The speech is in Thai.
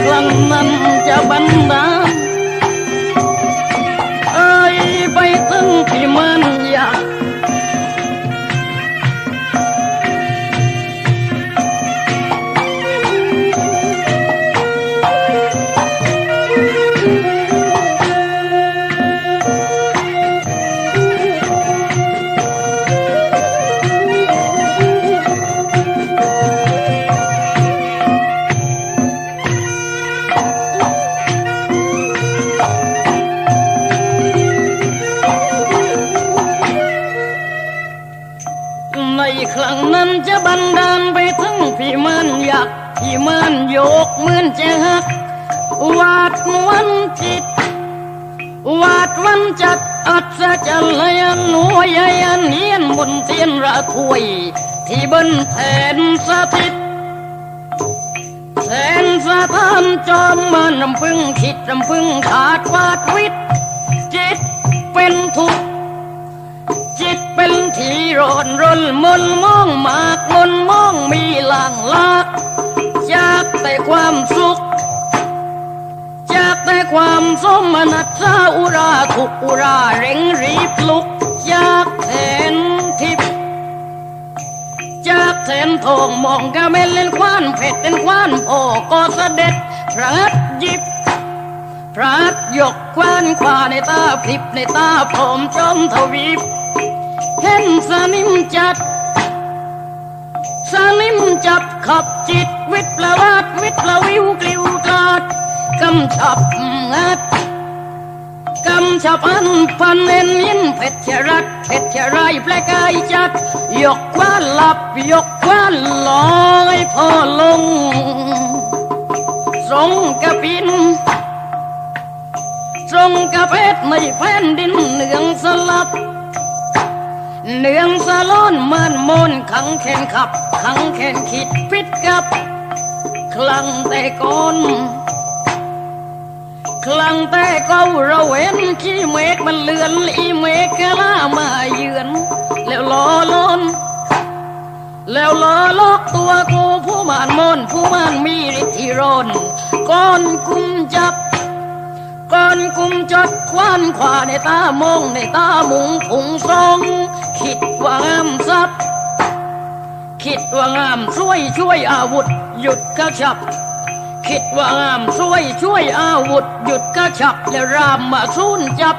ครั้งนั้นจะบันดาันจะบันดาลไปถึงพี่มันอยากพี่มันโยกเหมือนจะหักวาดวันจิต วาดวันจัดอัศจรรย์ยันหนูใหญ่อันเนียนบนเทียนระถวย ที่บนแทนสถิตแสนสะท้านจอมมันรำพึงคิดรำพึงขาดวาดวิตจิตเป็นทุกข์ ร้อนรนมนมองมากมนมองมีหลังลากจากแต่ความสุขจากแต่ความสมนัตสาอุราทุกอุราเร่งรีบลุกจากแทนทิพย์จากแสนทองมองกะเมนเล่นควานเผ็ดเป็นควานพ่อก็เสด็จพระยิบพระยกควานขวาในตาพริบในตาผมจอมทวีป สนิมจัด สนิมจับขับจิตวิปลวาดวิปลวิวกลิวกลาดกำชับงัดกำชับอันพันเอ็นยินเพชรรักเพชรไรแปลกายจัด ยกคว้านหลับยกคว้านลอยพอลงทรงกระปินทรงกระเพชรในแผ่นดินเนืองสลับ เนืองสะล้อนมันมนขังแขนขับ ขังแขนขิดพิษกับ คลังแต่ก้นคลังแต่เก็เราเห็นขี้เมฆมันเลือนอีเมฆกะล่ามาเยือน แล้วล้อล้นแล้วล้อลอกตัวกูผู้มานมนผู้มานมีฤทธิรนก้อนกุมจับ ก่อนกุมจัดควานขวาในตามองในตามุงผงทรง คิดว่างามซับคิดว่างามช่วยช่วยอาวุธ หยุดกระชับ คิดว่างามช่วยช่วยอาวุธ หยุดกระชับ แล้วรามมาสู้จับ